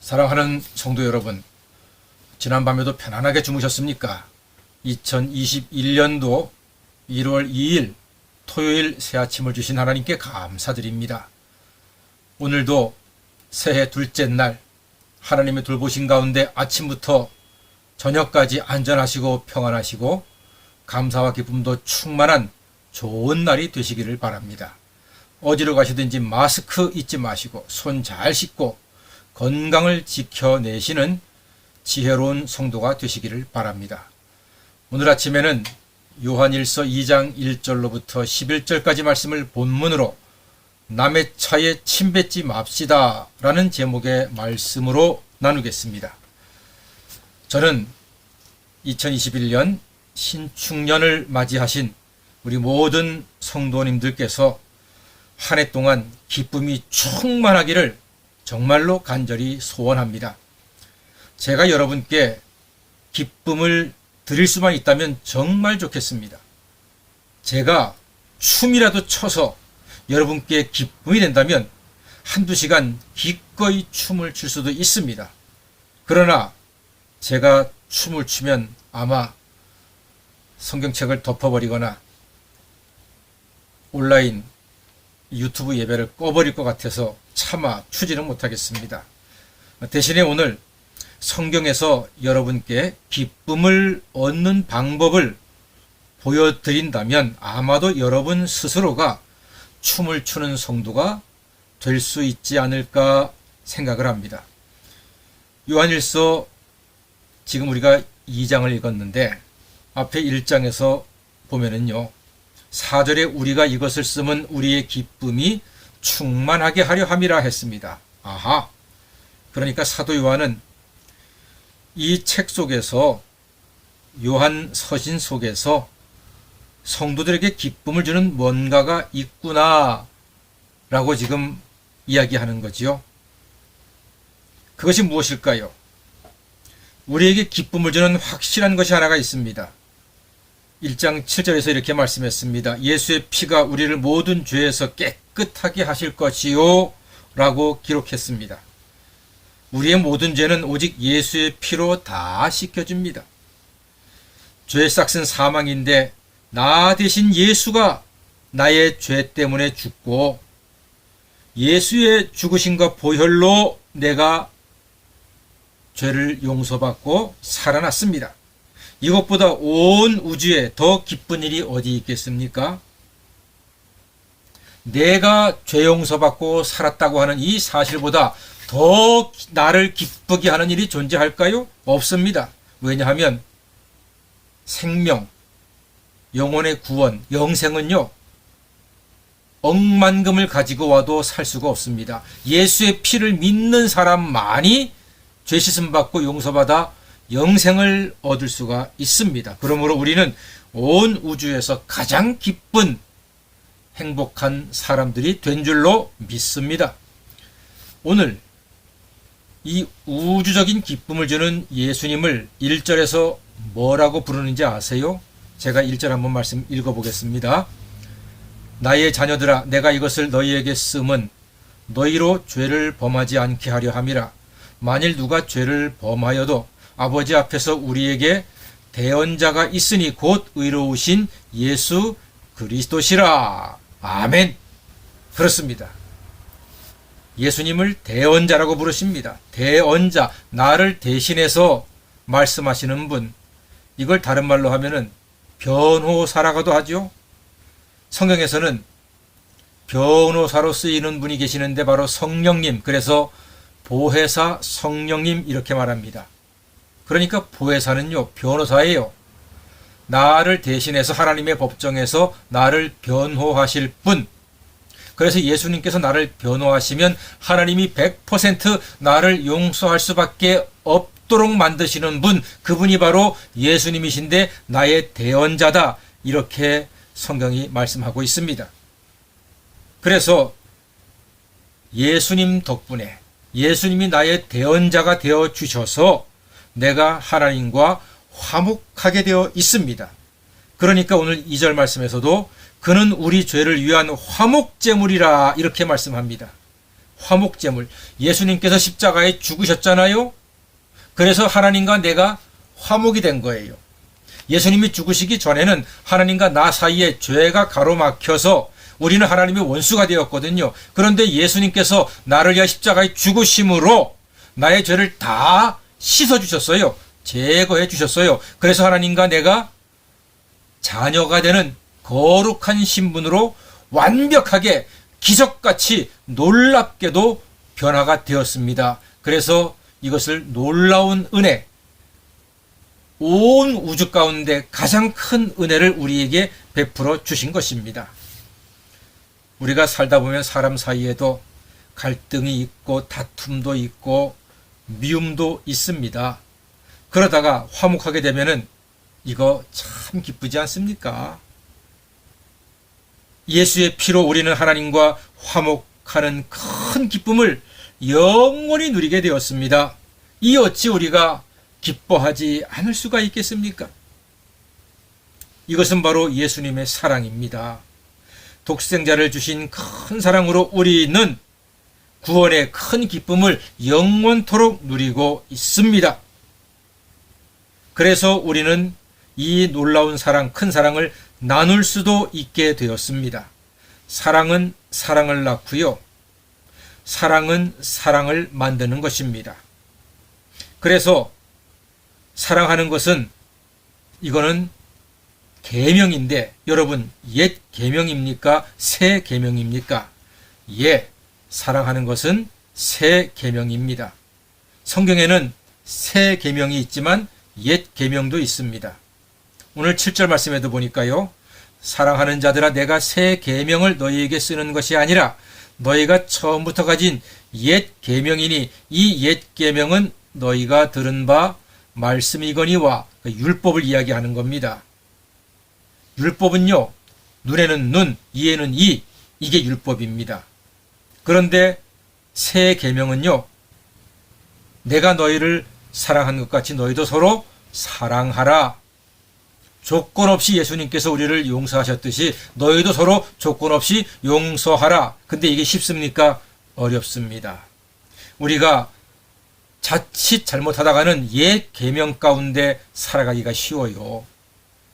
사랑하는 성도 여러분, 지난밤에도 편안하게 주무셨습니까? 2021년도 1월 2일 토요일 새 아침을 주신 하나님께 감사드립니다. 오늘도 새해 둘째 날 하나님의 돌보신 가운데 아침부터 저녁까지 안전하시고 평안하시고 감사와 기쁨도 충만한 좋은 날이 되시기를 바랍니다. 어디로 가시든지 마스크 잊지 마시고 손 잘 씻고 건강을 지켜내시는 지혜로운 성도가 되시기를 바랍니다. 오늘 아침에는 요한일서 2장 1절로부터 11절까지 말씀을 본문으로 남의 차에 침 뱉지 맙시다 라는 제목의 말씀으로 나누겠습니다. 저는 2021년 신축년을 맞이하신 우리 모든 성도님들께서 한 해 동안 기쁨이 충만하기를 정말로 간절히 소원합니다. 제가 여러분께 기쁨을 드릴 수만 있다면 정말 좋겠습니다. 제가 춤이라도 춰서 여러분께 기쁨이 된다면 한두 시간 기꺼이 춤을 출 수도 있습니다. 그러나 제가 춤을 추면 아마 성경책을 덮어버리거나 온라인 유튜브 예배를 꺼버릴 것 같아서 차마 추지는 못하겠습니다. 대신에 오늘 성경에서 여러분께 기쁨을 얻는 방법을 보여드린다면 아마도 여러분 스스로가 춤을 추는 성도가 될 수 있지 않을까 생각을 합니다. 요한일서 지금 우리가 2장을 읽었는데 앞에 1장에서 보면은요. 4절에 우리가 이것을 쓰면 우리의 기쁨이 충만하게 하려 함이라 했습니다. 아하. 그러니까 사도 요한은 이 책 속에서 요한 서신 속에서 성도들에게 기쁨을 주는 뭔가가 있구나 라고 지금 이야기하는 거지요. 그것이 무엇일까요? 우리에게 기쁨을 주는 확실한 것이 하나가 있습니다. 1장 7절에서 이렇게 말씀했습니다. 예수의 피가 우리를 모든 죄에서 깨끗하게 하실 것이요. 라고 기록했습니다. 우리의 모든 죄는 오직 예수의 피로 다 씻겨집니다. 죄의 싹은 사망인데 나 대신 예수가 나의 죄 때문에 죽고 예수의 죽으심과 보혈로 내가 죄를 용서받고 살아났습니다. 이것보다 온 우주에 더 기쁜 일이 어디 있겠습니까? 내가 죄 용서받고 살았다고 하는 이 사실보다 더 나를 기쁘게 하는 일이 존재할까요? 없습니다. 왜냐하면 생명, 영혼의 구원, 영생은요, 억만금을 가지고 와도 살 수가 없습니다. 예수의 피를 믿는 사람만이 죄 씻음 받고 용서받아 영생을 얻을 수가 있습니다. 그러므로 우리는 온 우주에서 가장 기쁜 행복한 사람들이 된 줄로 믿습니다. 오늘 이 우주적인 기쁨을 주는 예수님을 1절에서 뭐라고 부르는지 아세요? 제가 1절 한번 말씀 읽어보겠습니다. 나의 자녀들아 내가 이것을 너희에게 쓰면 너희로 죄를 범하지 않게 하려 함이라 만일 누가 죄를 범하여도 아버지 앞에서 우리에게 대언자가 있으니 곧 의로우신 예수 그리스도시라. 아멘. 그렇습니다. 예수님을 대언자라고 부르십니다. 대언자, 나를 대신해서 말씀하시는 분. 이걸 다른 말로 하면은 변호사라고도 하죠. 성경에서는 변호사로 쓰이는 분이 계시는데 바로 성령님. 그래서 보혜사 성령님 이렇게 말합니다. 그러니까 보혜사는요, 변호사예요. 나를 대신해서 하나님의 법정에서 나를 변호하실 분. 그래서 예수님께서 나를 변호하시면 하나님이 100% 나를 용서할 수밖에 없도록 만드시는 분, 그분이 바로 예수님이신데 나의 대언자다. 이렇게 성경이 말씀하고 있습니다. 그래서 예수님 덕분에 예수님이 나의 대언자가 되어 주셔서 내가 하나님과 화목하게 되어 있습니다. 그러니까 오늘 2절 말씀에서도 그는 우리 죄를 위한 화목제물이라 이렇게 말씀합니다. 화목제물. 예수님께서 십자가에 죽으셨잖아요. 그래서 하나님과 내가 화목이 된 거예요. 예수님이 죽으시기 전에는 하나님과 나 사이에 죄가 가로막혀서 우리는 하나님의 원수가 되었거든요. 그런데 예수님께서 나를 위하 십자가에 죽으심으로 나의 죄를 다 씻어 주셨어요. 제거해 주셨어요. 그래서 하나님과 내가 자녀가 되는 거룩한 신분으로 완벽하게 기적같이 놀랍게도 변화가 되었습니다. 그래서 이것을 놀라운 은혜, 온 우주 가운데 가장 큰 은혜를 우리에게 베풀어 주신 것입니다. 우리가 살다 보면 사람 사이에도 갈등이 있고 다툼도 있고 미움도 있습니다. 그러다가 화목하게 되면은 이거 참 기쁘지 않습니까? 예수의 피로 우리는 하나님과 화목하는 큰 기쁨을 영원히 누리게 되었습니다. 이 어찌 우리가 기뻐하지 않을 수가 있겠습니까? 이것은 바로 예수님의 사랑입니다. 독생자를 주신 큰 사랑으로 우리는 구원의 큰 기쁨을 영원토록 누리고 있습니다. 그래서 우리는 이 놀라운 사랑, 큰 사랑을 나눌 수도 있게 되었습니다. 사랑은 사랑을 낳고요. 사랑은 사랑을 만드는 것입니다. 그래서 사랑하는 것은 이거는 계명인데 여러분 옛 계명입니까? 새 계명입니까? 예. 사랑하는 것은 새 계명입니다. 성경에는 새 계명이 있지만 옛 계명도 있습니다. 오늘 7절 말씀에도 보니까요. 사랑하는 자들아 내가 새 계명을 너희에게 쓰는 것이 아니라 너희가 처음부터 가진 옛 계명이니 이 옛 계명은 너희가 들은 바 말씀이거니와 그 율법을 이야기하는 겁니다. 율법은요. 눈에는 눈, 이에는 이 이게 율법입니다. 그런데 새 계명은요. 내가 너희를 사랑한 것 같이 너희도 서로 사랑하라. 조건 없이 예수님께서 우리를 용서하셨듯이 너희도 서로 조건 없이 용서하라. 근데 이게 쉽습니까? 어렵습니다. 우리가 자칫 잘못하다가는 옛 계명 가운데 살아가기가 쉬워요.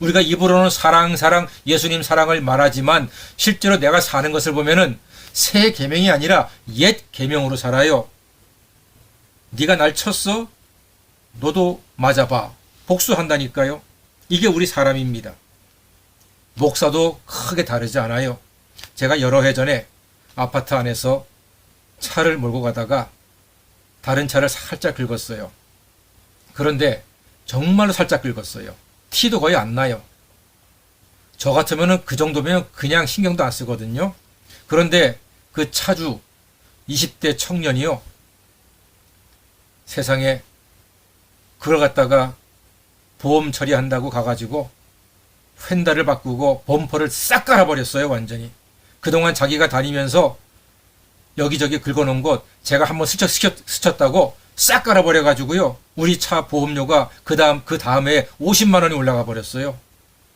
우리가 입으로는 사랑 사랑 예수님 사랑을 말하지만 실제로 내가 사는 것을 보면은 새 계명이 아니라 옛 계명으로 살아요. 네가 날 쳤어? 너도 맞아봐. 복수한다니까요. 이게 우리 사람입니다. 목사도 크게 다르지 않아요. 제가 여러 해 전에 아파트 안에서 차를 몰고 가다가 다른 차를 살짝 긁었어요. 그런데 정말로 살짝 긁었어요. 티도 거의 안 나요. 저 같으면 그 정도면 그냥 신경도 안 쓰거든요. 그런데 그 차주 20대 청년이요. 세상에 그걸 갖다가 보험 처리한다고 가가지고 휀다를 바꾸고 범퍼를 싹 깔아버렸어요, 완전히. 그동안 자기가 다니면서 여기저기 긁어놓은 곳 제가 한번 스쳐, 스쳤다고 싹 깔아버려가지고요. 우리 차 보험료가 그 다음, 그 다음에 50만 원이 올라가 버렸어요.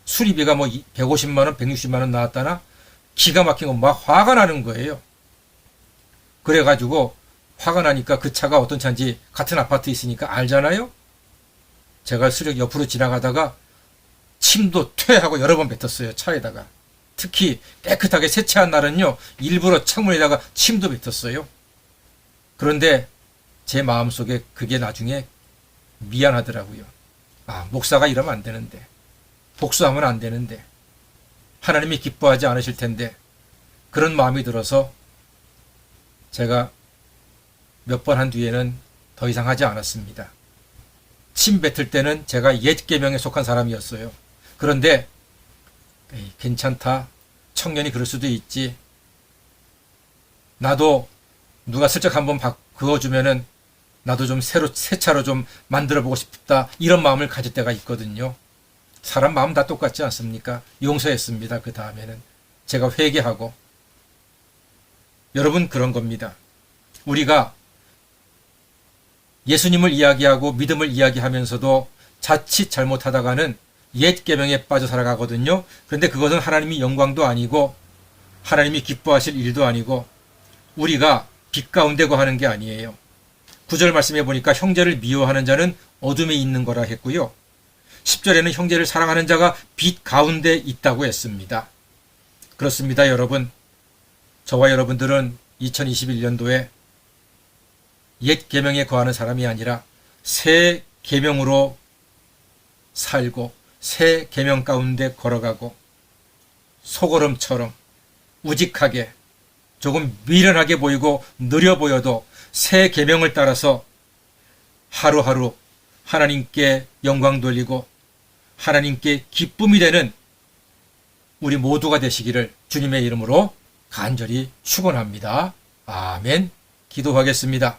수리비가 뭐 150만 원, 160만 원 나왔다나 기가 막힌 거막 화가 나는 거예요. 그래가지고 화가 나니까 그 차가 어떤 차인지 같은 아파트 있으니까 알잖아요? 제가 수력 옆으로 지나가다가 침도 퇴하고 여러 번 뱉었어요. 차에다가. 특히 깨끗하게 세차한 날은요. 일부러 창문에다가 침도 뱉었어요. 그런데 제 마음속에 그게 나중에 미안하더라고요. 아, 목사가 이러면 안 되는데. 복수하면 안 되는데. 하나님이 기뻐하지 않으실 텐데. 그런 마음이 들어서 제가 몇 번 한 뒤에는 더 이상 하지 않았습니다. 침 뱉을 때는 제가 옛 계명에 속한 사람이었어요. 그런데 에이, 괜찮다. 청년이 그럴 수도 있지. 나도 누가 슬쩍 한번 그어주면은 나도 좀 새로 새 차로 좀 만들어 보고 싶다. 이런 마음을 가질 때가 있거든요. 사람 마음 다 똑같지 않습니까? 용서했습니다. 그 다음에는 제가 회개하고 여러분 그런 겁니다. 우리가 예수님을 이야기하고 믿음을 이야기하면서도 자칫 잘못하다가는 옛 계명에 빠져 살아가거든요. 그런데 그것은 하나님이 영광도 아니고 하나님이 기뻐하실 일도 아니고 우리가 빛 가운데 거하는 게 아니에요. 구절 말씀해 보니까 형제를 미워하는 자는 어둠에 있는 거라 했고요. 10절에는 형제를 사랑하는 자가 빛 가운데 있다고 했습니다. 그렇습니다, 여러분. 저와 여러분들은 2021년도에 옛 계명에 거하는 사람이 아니라 새 계명으로 살고 새 계명 가운데 걸어가고 소걸음처럼 우직하게 조금 미련하게 보이고 느려 보여도 새 계명을 따라서 하루하루 하나님께 영광 돌리고 하나님께 기쁨이 되는 우리 모두가 되시기를 주님의 이름으로 간절히 축원합니다. 아멘. 기도하겠습니다.